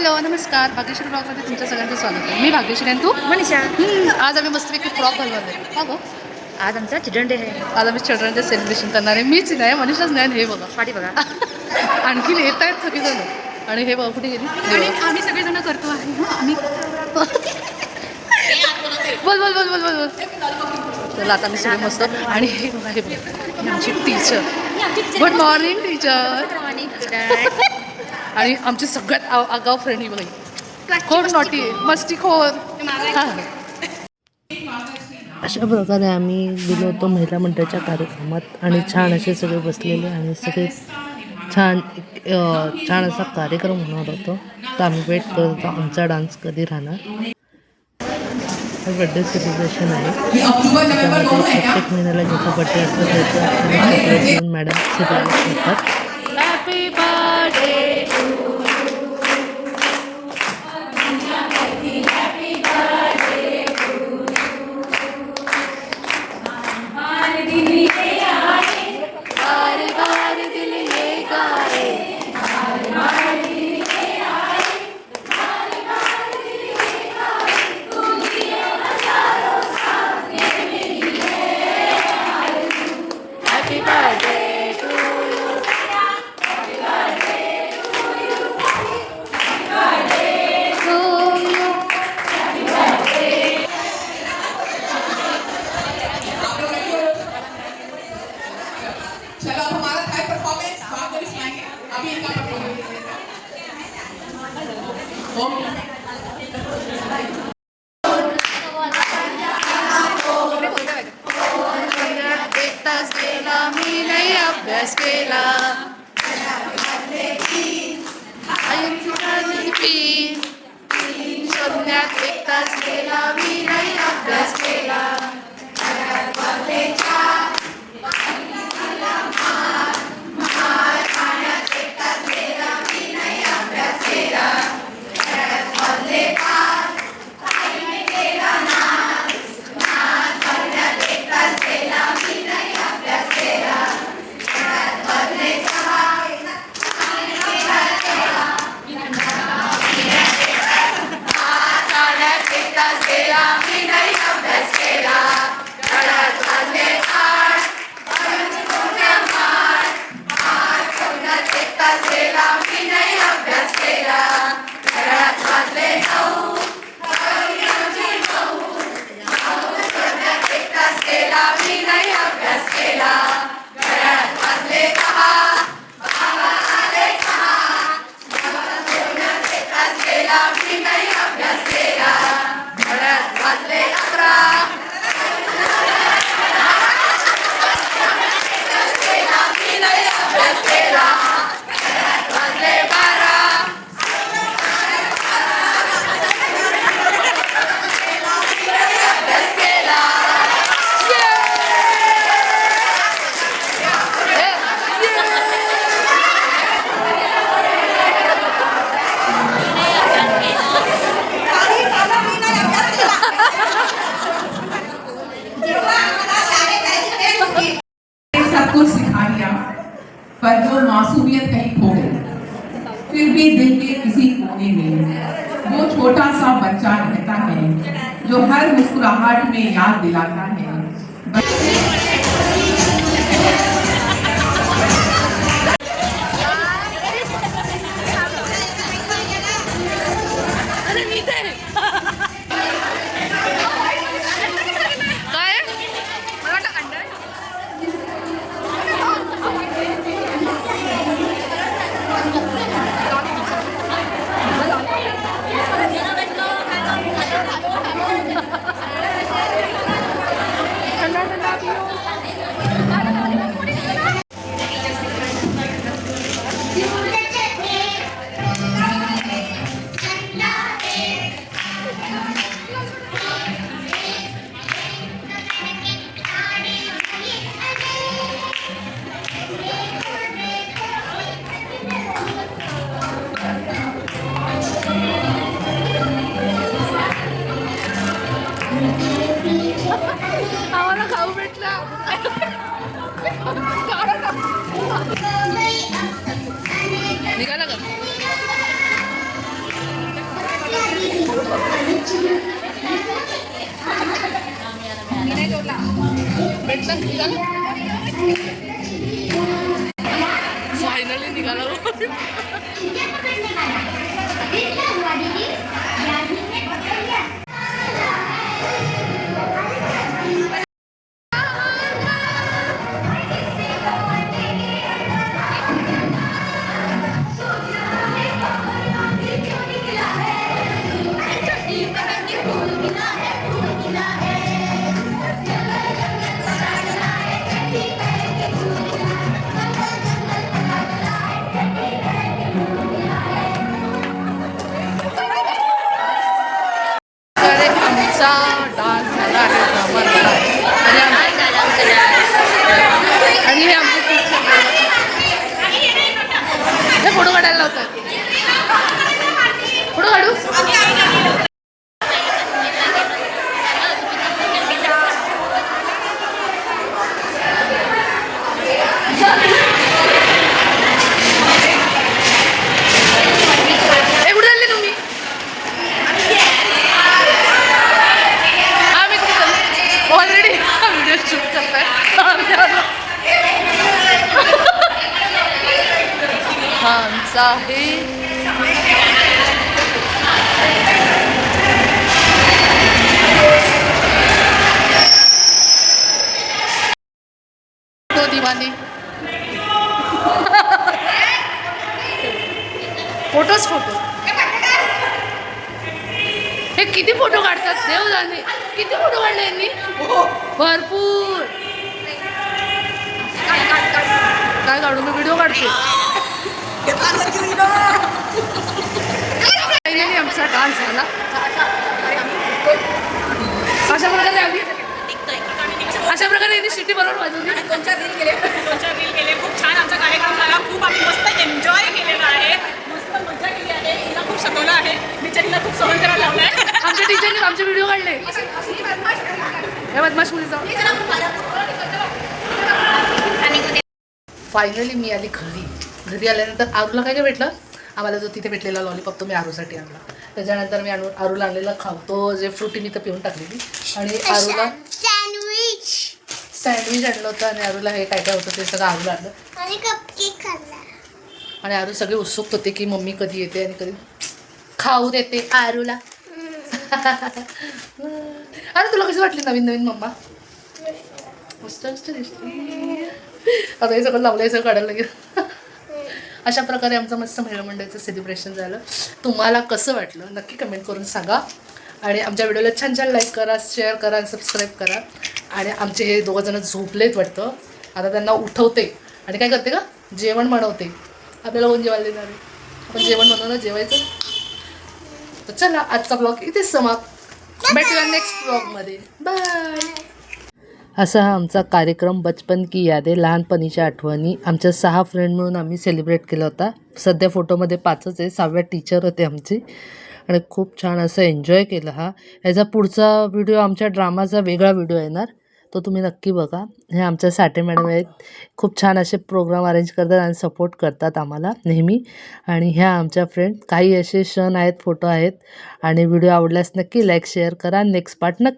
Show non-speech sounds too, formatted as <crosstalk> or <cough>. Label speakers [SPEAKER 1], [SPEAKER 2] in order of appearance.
[SPEAKER 1] Hello नमस्कार. भाग्यश्री ब्लॉगमध्ये तुमच्या सगळ्यांचं स्वागत आहे. मी भाग्यश्री आणि तू?
[SPEAKER 2] मनीषा.
[SPEAKER 1] हम्म, आज आम्ही मस्तपैकी फ्रॉक घालणार आहे. हा गो
[SPEAKER 2] आज आमचा चिल्ड्रन डे आहे.
[SPEAKER 1] आज आम्ही चिल्ड्रन डे सेलिब्रेशन करणार आहे. मीच नाही मनीषाच नाही हे बघा.
[SPEAKER 2] पाठी बघा. <laughs>
[SPEAKER 1] आणखीन येत आहेत सगळीजण. आणि हे बघा कुठे गेली? बघा.
[SPEAKER 2] आम्ही सगळेजण करतो आहे. हं, आम्ही <laughs>
[SPEAKER 1] बोल बोल बोल बोल बोल बोल. चला आता मी सगळे मस्त. आणि हे बघा हे बघा. ही आमची टीचर गुड मॉर्निंग टीचर आणि आमची सगळ्यात आव- आगाव फ्रेंड ही बघा खूप नॉटी मस्तीखोर हां
[SPEAKER 3] अशा प्रकारे आम्ही गेलो होतो महिला मंडळाच्या कार्यक्रमात आणि छान असे सगळे बसलेले आणि सगळे छान छान असा कार्यक्रम होणार होतो. तर आम्ही वेट करत होतो आमचा डान्स कधी राहणार? हे बड्डे सेलिब्रेशन आहे. त्यामध्ये प्रत्येक महिन्याला ज्याचा बड्डे असतो त्याचं मॅडम सेलिब्रेट करतात.
[SPEAKER 4] चलो अब हमारा था परफॉर्मेंस बाद में सुनाएँगे, अभी इनका परफॉर्मेंस ओके
[SPEAKER 1] एक तास गेला मी नाही अभ्यास
[SPEAKER 4] कुछ सिखा दिया पर जो मासूमियत कहीं खो गई, फिर भी दिल के किसी कोने में वो छोटा सा बच्चा रहता है, जो हर मुस्कुराहट में याद दिलाता है।
[SPEAKER 1] काय निकाला कर फाइनली निकाला डान्स झाला आहे ड्रामा आणि आम- आणि हे आमचे हे फोटो काढायला लावतात फोटो काढू ए, कुठे चालले तुम्ही आम्ही कुठे ऑलरेडी व्हिडिओ शूट करताय हा आमचा आहे हो, फोटोच फोटो <laughs> हे किती फोटो काढतात? देव जाणे. किती फोटो काढले यांनी? भरपूर. काय काढू? मी व्हिडिओ काढते. Finally आमचा डान्स झाला. अशा प्रकारे आम्ही अशा प्रकारे यांनी शिटी बरोबर वाजवली.
[SPEAKER 5] दोन चार रील केले दोन चार रील केले खूप छान आमचा कार्यक्रम झाला खूप आम्ही मस्त एन्जॉय केलेला आहे मस्त मजा केली आहे तिला खूप सतवलं आहे बिचारीला खूप सहन करायला लावलं आहे
[SPEAKER 1] आमच्या टीचरने आमचे व्हिडिओ काढले. या बदमाश मुलीचा. फायनली मी आली घरी. घरी आल्यानंतर आरूला काय काय भेटलं? आम्हाला जो तिथे भेटलेला लॉलीपॉप तो मी आरूसाठी आणला. त्याच्यानंतर मी आणू आरूला आणलेला खावतो जे फ्रुटी मी तर पिऊन टाकलेली. आणि आरूला
[SPEAKER 6] सँडविच
[SPEAKER 1] सँडविच आणलं होतं आणि आरूला हे काय काय होतं ते सगळं आरूला आणलं.
[SPEAKER 6] आणि कपकेक खाल्ला.
[SPEAKER 1] आणि आरू सगळे उत्सुक होते की मम्मी कधी येते आणि कधी खाऊ देते आरूला. <laughs> अरे तुला कशी वाटली नवीन नवीन मम्मा? मस्त मस्त दिसली आता हे सगळं लावलं हे सगळं काढायला लागेल. <laughs> अशा प्रकारे आमचं मस्त महिला मंडळाचं सेलिब्रेशन झालं. तुम्हाला कसं वाटलं? नक्की कमेंट करून सांगा. आणि आमच्या व्हिडिओला छान छान लाईक करा शेअर करा आणि सबस्क्राईब करा. आणि आमचे हे दोघंजणं झोपलेत वाटतं. आता त्यांना उठवते. आणि काय करते का जेवण बनवते. आपल्याला कोण जेवायला देणार आहे? आपण जेवण बनवणं जेवायचं? तर चला आजचा ब्लॉग इथेच समाप्त. भेटूया नेक्स्ट ब्लॉगमध्ये बाय असा हा आमचा कार्यक्रम बचपन की यादे लहानपणीच्या आठवणी. आमच्या सहा फ्रेंड मिळून आम्ही सेलिब्रेट केला होता. सध्या फोटोमध्ये पाचच आहे. सहाव्या टीचर होते आमची. आणि खूप छान असं एन्जॉय केलं हा. याचा पुढचा व्हिडिओ आमच्या ड्रामाचा वेगळा व्हिडिओ येणार. तो तुम्ही नक्की बघा. हे आमच्या साठे मॅडम आहेत. खूप छान असे प्रोग्राम अरेंज करतात आणि सपोर्ट करतात आम्हाला नेहमी. आणि ह्या आमच्या फ्रेंड काही असे क्षण आहेत फोटो आहेत. आणि व्हिडिओ आवडल्यास नक्की लाईक शेअर करा. नेक्स्ट पार्ट नक्की